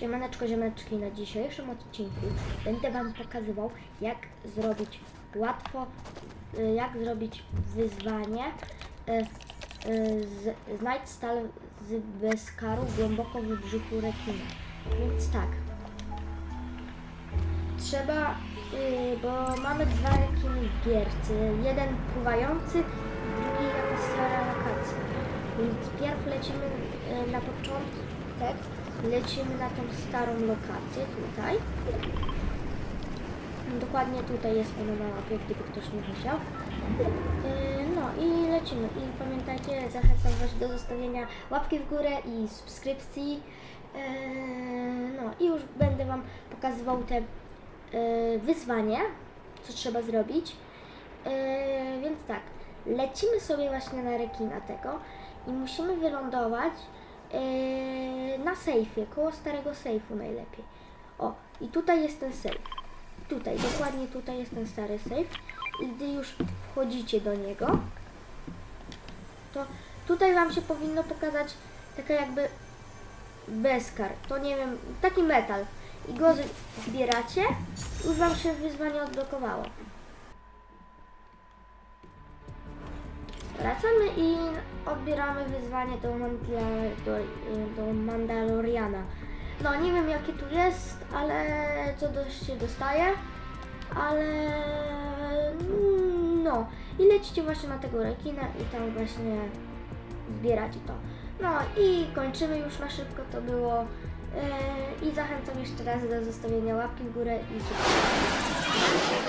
Siemaneczko, ziemeczki, na dzisiejszym odcinku będę Wam pokazywał, jak zrobić łatwo, y, jak zrobić wyzwanie y, y, z, znajdź stal z bezkaru głęboko w brzuchu rekina. Więc tak, trzeba, bo mamy dwa rekiny w gierce, jeden pływający, drugi jakaś stara lokacja. Więc pierw lecimy na początek, lecimy na tą starą lokację tutaj. Dokładnie tutaj jest ona na mapie, gdyby ktoś nie chciał. Yy, No i lecimy. I pamiętajcie, zachęcam Was do zostawienia łapki w górę i subskrypcji. Yy, No i już będę Wam pokazywał te yy, wyzwanie, co trzeba zrobić. Więc tak, lecimy sobie właśnie na rekina tego i musimy wylądować yy, na sejfie, koło starego sejfu najlepiej. O, i tutaj jest ten sejf. Tutaj, dokładnie tutaj jest ten stary sejf. I gdy już wchodzicie do niego, to tutaj Wam się powinno pokazać taka jakby bezkar. To nie wiem, taki metal. I go zbieracie, już Wam się wyzwanie odblokowało. Wracamy i odbieramy wyzwanie do, do, do Mandaloriana. No nie wiem jakie tu jest, ale co dość się dostaje, ale no i lecicie właśnie na tego rekina i tam właśnie zbieracie to. No i kończymy już na szybko to było Yy, i zachęcam jeszcze raz do zostawienia łapki w górę i subskrypcji.